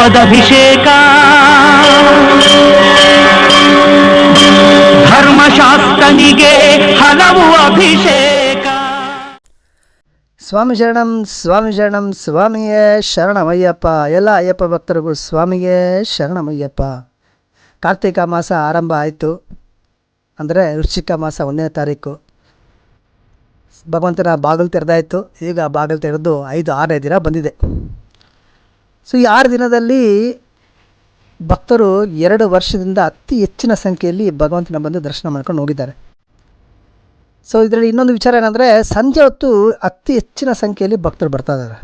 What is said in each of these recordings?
ಪದಭಿಷೇಕ. ಧರ್ಮಶಾಸ್ತ್ರನಿಗೆ ಹಲವು ಅಭಿಷೇಕ. ಸ್ವಾಮಿ ಶರಣಂ ಸ್ವಾಮಿ ಶರಣಂ, ಸ್ವಾಮಿಯೇ ಶರಣಮಯ್ಯಪ್ಪ. ಎಲ್ಲ ಅಯ್ಯಪ್ಪ ಭಕ್ತರಿಗೂ ಸ್ವಾಮಿಯೇ ಶರಣಮಯ್ಯಪ್ಪ. ಕಾರ್ತಿಕ ಮಾಸ ಆರಂಭ ಆಯಿತು. ಅಂದರೆ ವೃಶ್ಚಿಕ ಮಾಸ ಒಂದನೇ ತಾರೀಕು. ಭಗವಂತನ ಬಾಗಿಲು ತೆರೆದಾಯಿತು. ಈಗ ಬಾಗಿಲು ತೆರೆದು ಐದು, ಆರನೇ ದಿನ ಬಂದಿದೆ. ಸೊ ಈ ಆರು ದಿನದಲ್ಲಿ ಭಕ್ತರು ಎರಡು ವರ್ಷದಿಂದ ಅತಿ ಹೆಚ್ಚಿನ ಸಂಖ್ಯೆಯಲ್ಲಿ ಭಗವಂತನ ಬಂದು ದರ್ಶನ ಮಾಡ್ಕೊಂಡು ಹೋಗಿದ್ದಾರೆ. ಸೊ ಇದರಲ್ಲಿ ಇನ್ನೊಂದು ವಿಚಾರ ಏನಂದರೆ ಸಂಜೆ ಹೊತ್ತು ಅತಿ ಹೆಚ್ಚಿನ ಸಂಖ್ಯೆಯಲ್ಲಿ ಭಕ್ತರು ಬರ್ತಾ ಇದ್ದಾರೆ.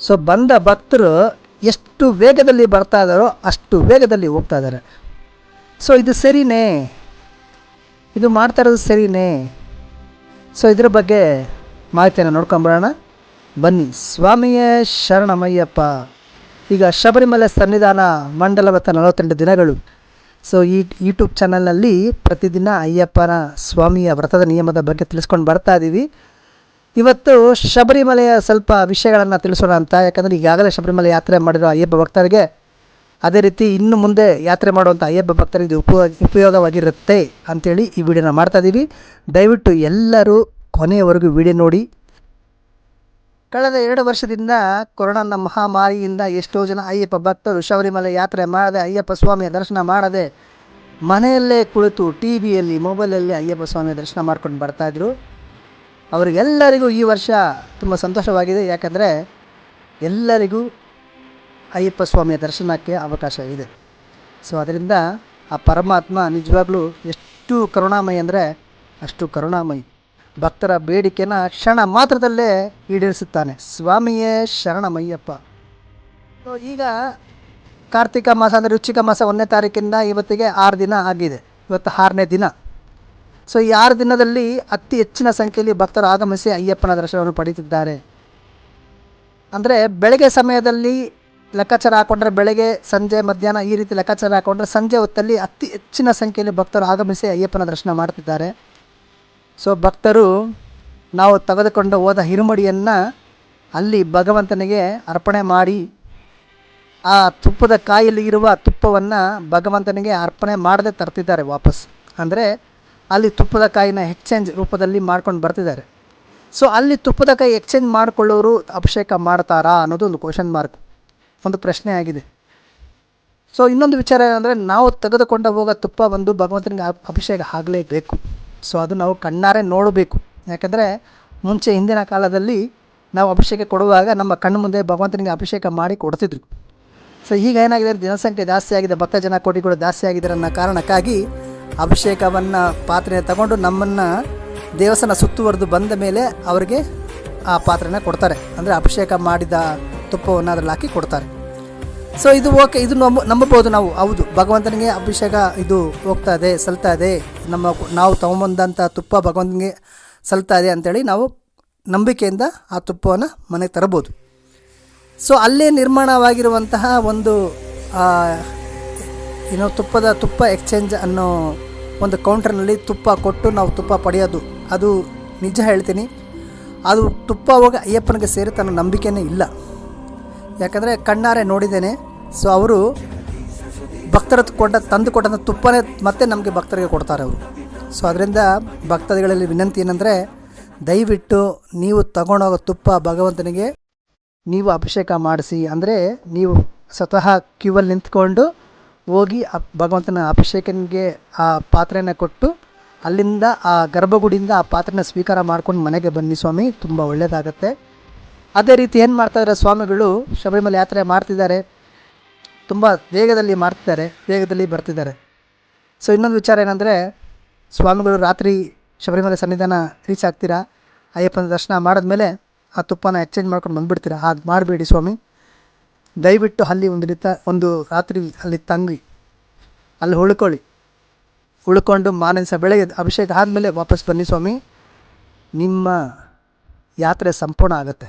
ಸೊ ಬಂದ ಭಕ್ತರು ಎಷ್ಟು ವೇಗದಲ್ಲಿ ಬರ್ತಾ ಇದ್ದಾರೋ ಅಷ್ಟು ವೇಗದಲ್ಲಿ ಹೋಗ್ತಾ ಇದ್ದಾರೆ. ಸೊ ಇದು ಸರಿನೇ? ಇದು ಮಾಡ್ತಾ ಇರೋದು ಸರಿನೇ? ಸೊ ಇದ್ರ ಬಗ್ಗೆ ಮಾಹಿತಿಯನ್ನು ನೋಡ್ಕೊಂಬರೋಣ ಬನ್ನಿ ಸ್ವಾಮಿಯೇ ಶರಣಮಯ್ಯಪ್ಪ. ಈಗ ಶಬರಿಮಲೆ ಸನ್ನಿಧಾನ ಮಂಡಲ ಮತ್ತು ನಲವತ್ತೆಂಟು ದಿನಗಳು. ಸೊ ಈ ಯೂಟ್ಯೂಬ್ ಚಾನಲ್ನಲ್ಲಿ ಪ್ರತಿದಿನ ಅಯ್ಯಪ್ಪನ ಸ್ವಾಮಿಯ ವ್ರತದ ನಿಯಮದ ಬಗ್ಗೆ ತಿಳಿಸ್ಕೊಂಡು ಬರ್ತಾ ಇದ್ದೀವಿ ಇವತ್ತು ಶಬರಿಮಲೆಯ ಸ್ವಲ್ಪ ವಿಷಯಗಳನ್ನು ತಿಳಿಸೋಣ ಅಂತ. ಯಾಕಂದರೆ ಈಗಾಗಲೇ ಶಬರಿಮಲೆ ಯಾತ್ರೆ ಮಾಡಿರೋ ಅಯ್ಯಪ್ಪ ಭಕ್ತರಿಗೆ ಅದೇ ರೀತಿ ಇನ್ನು ಮುಂದೆ ಯಾತ್ರೆ ಮಾಡುವಂಥ ಅಯ್ಯಪ್ಪ ಭಕ್ತರಿಗೆ ಇದು ಉಪಯೋಗ ಉಪಯೋಗವಾಗಿರುತ್ತೆ ಅಂಥೇಳಿ ಈ ವಿಡಿಯೋನ ಮಾಡ್ತಾ ಇದ್ದೀವಿ ದಯವಿಟ್ಟು ಎಲ್ಲರೂ ಕೊನೆಯವರೆಗೂ ವಿಡಿಯೋ ನೋಡಿ ಕಳೆದ ಎರಡು ವರ್ಷದಿಂದ ಕೊರೋನಾ ಮಹಾಮಾರಿಯಿಂದ ಎಷ್ಟೋ ಜನ ಅಯ್ಯಪ್ಪ ಭಕ್ತರು ಶಬರಿಮಲೆ ಯಾತ್ರೆ ಮಾಡದೆ ಅಯ್ಯಪ್ಪ ಸ್ವಾಮಿಯ ದರ್ಶನ ಮಾಡದೆ ಮನೆಯಲ್ಲೇ ಕುಳಿತು ಟಿ ವಿಯಲ್ಲಿ ಮೊಬೈಲಲ್ಲಿ ಅಯ್ಯಪ್ಪ ಸ್ವಾಮಿಯ ದರ್ಶನ ಮಾಡ್ಕೊಂಡು ಬರ್ತಾಯಿದ್ರು ಅವರಿಗೆಲ್ಲರಿಗೂ ಈ ವರ್ಷ ತುಂಬ ಸಂತೋಷವಾಗಿದೆ. ಯಾಕಂದರೆ ಎಲ್ಲರಿಗೂ ಅಯ್ಯಪ್ಪ ಸ್ವಾಮಿಯ ದರ್ಶನಕ್ಕೆ ಅವಕಾಶ ಇದೆ. ಸೊ ಅದರಿಂದ ಆ ಪರಮಾತ್ಮ ನಿಜವಾಗ್ಲೂ ಎಷ್ಟು ಕರುಣಾಮಯಿ ಅಂದರೆ ಅಷ್ಟು ಕರುಣಾಮಯಿ. ಭಕ್ತರ ಬೇಡಿಕೆನ ಕ್ಷಣ ಮಾತ್ರದಲ್ಲೇ ಈಡೇರಿಸುತ್ತಾನೆ. ಸ್ವಾಮಿಯೇ ಶರಣಮಯ್ಯಪ್ಪ. ಈಗ ಕಾರ್ತಿಕ ಮಾಸ ಅಂದರೆ ರುಚಿಕ ಮಾಸ ಒಂದನೇ ತಾರೀಕಿಂದ ಇವತ್ತಿಗೆ ಆರು ದಿನ ಆಗಿದೆ. ಇವತ್ತು ಆರನೇ ದಿನ. ಸೊ, ಈ ಆರು ದಿನದಲ್ಲಿ ಅತಿ ಹೆಚ್ಚಿನ ಸಂಖ್ಯೆಯಲ್ಲಿ ಭಕ್ತರು ಆಗಮಿಸಿ ಅಯ್ಯಪ್ಪನ ದರ್ಶನವನ್ನು ಪಡೆಯುತ್ತಿದ್ದಾರೆ. ಅಂದರೆ ಬೆಳಗ್ಗೆ ಸಮಯದಲ್ಲಿ ಲೆಕ್ಕಾಚಾರ ಹಾಕೊಂಡ್ರೆ ಬೆಳಗ್ಗೆ, ಸಂಜೆ, ಮಧ್ಯಾಹ್ನ ಈ ರೀತಿ ಲೆಕ್ಕಾಚಾರ ಹಾಕೊಂಡ್ರೆ ಸಂಜೆ ಹೊತ್ತಲ್ಲಿ ಅತಿ ಹೆಚ್ಚಿನ ಸಂಖ್ಯೆಯಲ್ಲಿ ಭಕ್ತರು ಆಗಮಿಸಿ ಅಯ್ಯಪ್ಪನ ದರ್ಶನ ಮಾಡ್ತಿದ್ದಾರೆ ಸೊ ಭಕ್ತರು ನಾವು ತೆಗೆದುಕೊಂಡು ಹೋದ ಹಿರುಮಡಿಯನ್ನು ಅಲ್ಲಿ ಭಗವಂತನಿಗೆ ಅರ್ಪಣೆ ಮಾಡಿ, ಆ ತುಪ್ಪದ ಕಾಯಲ್ಲಿ ಇರುವ ತುಪ್ಪವನ್ನು ಭಗವಂತನಿಗೆ ಅರ್ಪಣೆ ಮಾಡದೆ ತರ್ತಿದ್ದಾರೆ ವಾಪಸ್. ಅಂದರೆ ಅಲ್ಲಿ ತುಪ್ಪದ ಕಾಯಿನ ಎಕ್ಸ್ಚೇಂಜ್ ರೂಪದಲ್ಲಿ ಮಾಡ್ಕೊಂಡು ಬರ್ತಿದ್ದಾರೆ. ಸೊ ಅಲ್ಲಿ ತುಪ್ಪದ ಕಾಯಿ ಎಕ್ಸ್ಚೇಂಜ್ ಮಾಡಿಕೊಳ್ಳೋರು ಅಭಿಷೇಕ ಮಾಡ್ತಾರಾ ಅನ್ನೋದು ಒಂದು ಕ್ವಶನ್ ಮಾರ್ಕ್ ಒಂದು ಪ್ರಶ್ನೆ ಆಗಿದೆ. ಸೊ ಇನ್ನೊಂದು ವಿಚಾರ ಏನಂದರೆ ನಾವು ತೆಗೆದುಕೊಂಡು ಹೋಗೋ ತುಪ್ಪ ಬಂದು ಭಗವಂತನಿಗೆ ಅಭಿಷೇಕ ಆಗಲೇಬೇಕು. ಸೊ ಅದು ನಾವು ಕಣ್ಣಾರೆ ನೋಡಬೇಕು. ಯಾಕಂದರೆ ಮುಂಚೆ ಹಿಂದಿನ ಕಾಲದಲ್ಲಿ ನಾವು ಅಭಿಷೇಕ ಕೊಡುವಾಗ ನಮ್ಮ ಕಣ್ಣು ಮುಂದೆ ಭಗವಂತನಿಗೆ ಅಭಿಷೇಕ ಮಾಡಿ ಕೊಡ್ತಿದ್ರು. ಸೊ ಈಗ ಏನಾಗಿದೆ ಜನಸಂಖ್ಯೆ ಜಾಸ್ತಿ ಆಗಿದೆ, ಭಕ್ತ ಜನ ಕೋಟಿಗಳು ಜಾಸ್ತಿ ಆಗಿದ್ದಾರೆ ಕಾರಣಕ್ಕಾಗಿ ಅಭಿಷೇಕವನ್ನು ಪಾತ್ರೆ ತಗೊಂಡು ನಮ್ಮನ್ನು ದೇವಸ್ಥಾನ ಸುತ್ತುವರೆದು ಬಂದ ಮೇಲೆ ಅವರಿಗೆ ಆ ಪಾತ್ರೆನ ಕೊಡ್ತಾರೆ. ಅಂದರೆ ಅಭಿಷೇಕ ಮಾಡಿದ ತುಪ್ಪವನ್ನು ಅದರಲ್ಲಿ ಹಾಕಿ ಕೊಡ್ತಾರೆ. ಸೊ ಇದು ಓಕೆ, ಇದು ನಂಬ ನಂಬಬಹುದು ನಾವು. ಹೌದು, ಭಗವಂತನಿಗೆ ಅಭಿಷೇಕ ಇದು ಹೋಗ್ತಾ ಇದೆ, ಸಲ್ತಾ ಇದೆ. ನಮ್ಮ ನಾವು ತೊಗೊಂಬಂದಂಥ ತುಪ್ಪ ಭಗವಂತನಿಗೆ ಸಲ್ತಾ ಇದೆ ಅಂತೇಳಿ ನಾವು ನಂಬಿಕೆಯಿಂದ ಆ ತುಪ್ಪವನ್ನು ಮನೆಗೆ ತರಬೋದು ಸೊ ಅಲ್ಲೇ ನಿರ್ಮಾಣವಾಗಿರುವಂತಹ ಒಂದು ಏನೋ ತುಪ್ಪದ ತುಪ್ಪ ಎಕ್ಸ್ಚೇಂಜ್ ಅನ್ನೋ ಒಂದು ಕೌಂಟರ್ನಲ್ಲಿ ತುಪ್ಪ ಕೊಟ್ಟು ನಾವು ತುಪ್ಪ ಪಡೆಯೋದು. ಅದು ನಿಜ ಹೇಳ್ತೀನಿ. ಅದು ತುಪ್ಪ ಹೋಗಿ ಅಯ್ಯಪ್ಪನಿಗೆ ಸೇರಿ ಅನ್ನೋ ನಂಬಿಕೆನೇ ಇಲ್ಲ. ಯಾಕಂದರೆ ಕಣ್ಣಾರೆ ನೋಡಿದ್ದೇನೆ. ಸೊ ಅವರು ಭಕ್ತರ ಕೊಟ್ಟ, ತಂದು ಕೊಟ್ಟಂಥ ತುಪ್ಪನೇ ಮತ್ತೆ ನಮಗೆ ಭಕ್ತರಿಗೆ ಕೊಡ್ತಾರೆ ಅವರು. ಸೊ ಅದರಿಂದ ಭಕ್ತಾದಿಗಳಲ್ಲಿ ವಿನಂತಿ ಏನಂದರೆ, ದಯವಿಟ್ಟು ನೀವು ತಗೊಂಡೋಗೋ ತುಪ್ಪ ಭಗವಂತನಿಗೆ ನೀವು ಅಭಿಷೇಕ ಮಾಡಿಸಿ. ಅಂದರೆ ನೀವು ಸ್ವತಃ ಕ್ಯೂವಲ್ಲಿ ನಿಂತ್ಕೊಂಡು ಹೋಗಿ ಭಗವಂತನ ಅಭಿಷೇಕನಿಗೆ ಆ ಪಾತ್ರೆಯನ್ನು ಕೊಟ್ಟು ಅಲ್ಲಿಂದ ಆ ಗರ್ಭಗುಡಿಯಿಂದ ಆ ಪಾತ್ರೆನ ಸ್ವೀಕಾರ ಮಾಡ್ಕೊಂಡು ಮನೆಗೆ ಬನ್ನಿ ಸ್ವಾಮಿ, ತುಂಬ ಒಳ್ಳೆಯದಾಗತ್ತೆ ಅದೇ ರೀತಿ ಏನು ಮಾಡ್ತಾಯಿದ್ದಾರೆ ಸ್ವಾಮಿಗಳು? ಶಬರಿಮಲೆ ಯಾತ್ರೆ ಮಾಡ್ತಿದ್ದಾರೆ. ತುಂಬ ವೇಗದಲ್ಲಿ ಮಾಡ್ತಿದ್ದಾರೆ, ವೇಗದಲ್ಲಿ ಬರ್ತಿದ್ದಾರೆ. ಸೊ ಇನ್ನೊಂದು ವಿಚಾರ ಏನಂದರೆ, ಸ್ವಾಮಿಗಳು ರಾತ್ರಿ ಶಬರಿಮಲೆ ಸನ್ನಿಧಾನ ರೀಚ್ ಆಗ್ತೀರಾ? ಅಯ್ಯಪ್ಪನ ದರ್ಶನ ಮಾಡಿದ್ಮೇಲೆ ಆ ತುಪ್ಪನ ಎಕ್ಸ್ಚೇಂಜ್ ಮಾಡ್ಕೊಂಡು ಬಂದುಬಿಡ್ತೀರಾ? ಹಾಗೆ ಮಾಡಬೇಡಿ ಸ್ವಾಮಿ. ದಯವಿಟ್ಟು ಅಲ್ಲಿ ಒಂದು ರೀತ ಒಂದು ರಾತ್ರಿ ಅಲ್ಲಿ ತಂಗಿ, ಅಲ್ಲಿ ಉಳ್ಕೊಳ್ಳಿ. ಉಳ್ಕೊಂಡು ಮಾನಸ ಬೆಳಗ್ಗೆ ಅಭಿಷೇಕ ಆದಮೇಲೆ ವಾಪಸ್ ಬನ್ನಿ ಸ್ವಾಮಿ. ನಿಮ್ಮ ಯಾತ್ರೆ ಸಂಪೂರ್ಣ ಆಗುತ್ತೆ.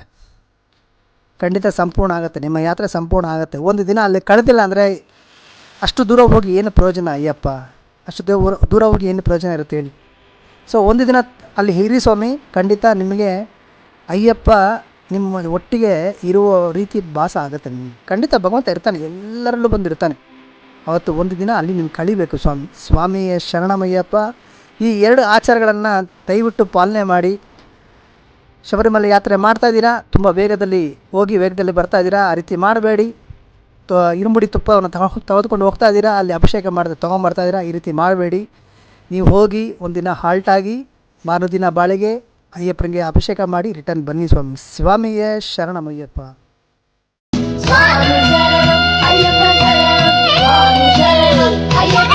ಖಂಡಿತ ಸಂಪೂರ್ಣ ಆಗುತ್ತೆ, ನಿಮ್ಮ ಯಾತ್ರೆ ಸಂಪೂರ್ಣ ಆಗುತ್ತೆ. ಒಂದು ದಿನ ಅಲ್ಲಿ ಕಳೆದಿಲ್ಲ ಅಂದರೆ ಅಷ್ಟು ದೂರ ಹೋಗಿ ಏನು ಪ್ರಯೋಜನ? ಅಯ್ಯಪ್ಪ, ಅಷ್ಟು ದೂರ ದೂರ ಹೋಗಿ ಏನು ಪ್ರಯೋಜನ ಇರುತ್ತೆ ಹೇಳಿ. ಸೊ ಒಂದು ದಿನ ಅಲ್ಲಿ ಹಿರಿ ಸ್ವಾಮಿ ಖಂಡಿತ ನಿಮಗೆ ಅಯ್ಯಪ್ಪ ನಿಮ್ಮ ಒಟ್ಟಿಗೆ ಇರುವ ರೀತಿ ಭಾಸ ಆಗುತ್ತೆ ನಿಮಗೆ. ಖಂಡಿತ ಭಗವಂತ ಇರ್ತಾನೆ, ಎಲ್ಲರಲ್ಲೂ ಬಂದಿರ್ತಾನೆ. ಅವತ್ತು ಒಂದು ದಿನ ಅಲ್ಲಿ ನಿಮ್ಗೆ ಕಳಿಬೇಕು ಸ್ವಾಮಿ. ಸ್ವಾಮಿಯ ಶರಣಮಯ್ಯಪ್ಪ ಈ ಎರಡು ಆಚಾರಗಳನ್ನು ದಯವಿಟ್ಟು ಪಾಲನೆ ಮಾಡಿ. ಶಬರಿಮಲೆ ಯಾತ್ರೆ ಮಾಡ್ತಾ ಇದ್ದೀರಾ? ತುಂಬ ವೇಗದಲ್ಲಿ ಹೋಗಿ ವೇಗದಲ್ಲಿ ಬರ್ತಾ ಇದ್ದೀರಾ? ಆ ರೀತಿ ಮಾಡಬೇಡಿ. ತ ಇರುಮುಡಿ ತುಪ್ಪವನ್ನು ತಗೊ, ತೆಗೆದುಕೊಂಡು ಹೋಗ್ತಾ ಇದ್ದೀರಾ? ಅಲ್ಲಿ ಅಭಿಷೇಕ ಮಾಡಿದ್ರೆ ತೊಗೊಂಬರ್ತಾ ಇದ್ದೀರಾ? ಈ ರೀತಿ ಮಾಡಬೇಡಿ. ನೀವು ಹೋಗಿ ಒಂದಿನ ಹಾಲ್ಟಾಗಿ ಮಾರುದಿನ ಬಾಳಿಗೆ ಅಯ್ಯಪ್ಪನಿಗೆ ಅಭಿಷೇಕ ಮಾಡಿ ರಿಟರ್ನ್ ಬನ್ನಿ ಸ್ವಾಮಿ. ಸ್ವಾಮಿಯೇ ಶರಣಮಯ್ಯಪ್ಪ. ಅಯ್ಯಪ್ಪ.